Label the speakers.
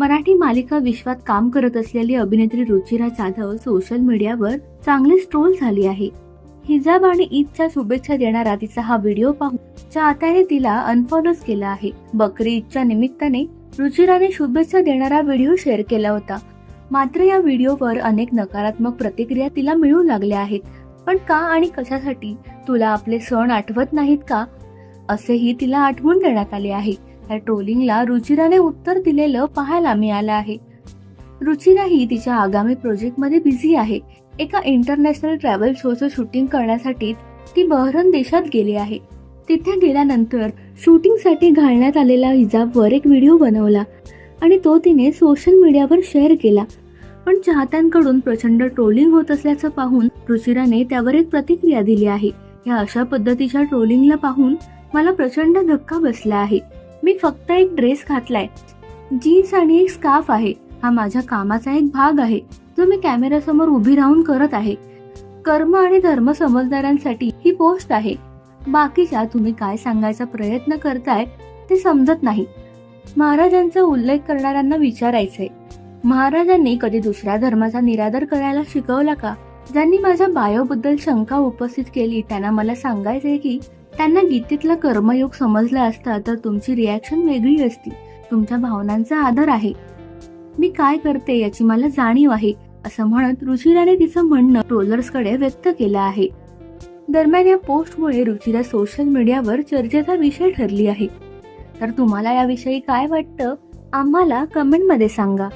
Speaker 1: मराठी मालिका विश्वात काम करत असलेली अभिनेत्री रुचिरा जाधव सोशल मीडियावर चांगलीच ट्रोल झाली आहे. हिजाब आणि ईदच्या शुभेच्छा देणारा तिचा हा व्हिडिओ पाहून चाहत्याने तिला अनफॉलोच केला आहे. बकरी ईदच्या निमित्ताने रुचिराने शुभेच्छा देणारा व्हिडिओ शेअर केला होता. मात्र या व्हिडिओवर अनेक नकारात्मक प्रतिक्रिया तिला मिळू लागल्या आहेत. पण का आणि कशासाठी? तुला आपले सण आठवत नाहीत का? असेही तिला आठवून देण्यात आले आहे. या ट्रोलिंगला रुचिराने उत्तर दिलेलं पाहायला मिळालं आहे. रुचिरा ही तिच्या आगामी प्रोजेक्टमध्ये बिझी आहे. एका इंटरनॅशनल ट्रॅव्हल शोचं शूटिंग करण्यासाठी ती बहरन देशात गेली आहे. तिथे गेल्यानंतर शूटिंगसाठी घालण्यात आलेला हिजाबवर एक व्हिडिओ बनवला आणि तो तिने सोशल मीडियावर शेअर केला. पण चाहत्यांकडून प्रचंड ट्रोलिंग होत असल्याचं पाहून रुचिराने त्यावर एक प्रतिक्रिया दिली आहे. या अशा पद्धतीच्या ट्रोलिंगला पाहून मला प्रचंड धक्का बसला आहे. मी फक्त एक ड्रेस घातलाय. जीन्स आणि एक स्कार्फ आहे. हा माझ्या कामाचा एक भाग आहे. जो मी कॅमेऱ्यासमोर उभी राहून करत आहे. कर्म आणि धर्म समजदारांसाठी ही पोस्ट आहे. बाकीच्या तुम्ही काय सांगायचा प्रयत्न करताय ते समजत नाही. महाराजांचा उल्लेख करणाऱ्यांना विचारायचंय. महाराजांनी कधी दुसऱ्या धर्माचा निरादर करायला शिकवला का? ज्यांनी माझ्या बायोबद्दल शंका उपस्थित केली त्यांना मला सांगायचंय की त्यांना गीतेतला कर्मयोग समजला असता तर तुमची रिॲक्शन वेगळी असती. तुमच्या भावनांचा आदर आहे. मी काय करते याची मला जाणीव आहे असं म्हणत रुचिराने तिचं म्हणणं ट्रोलर्सकडे व्यक्त केलं आहे. दरम्यान या पोस्टमुळे रुचिरा सोशल मीडियावर चर्चेचा विषय ठरली आहे. तर तुम्हाला याविषयी काय वाटतं आम्हाला कमेंटमध्ये सांगा.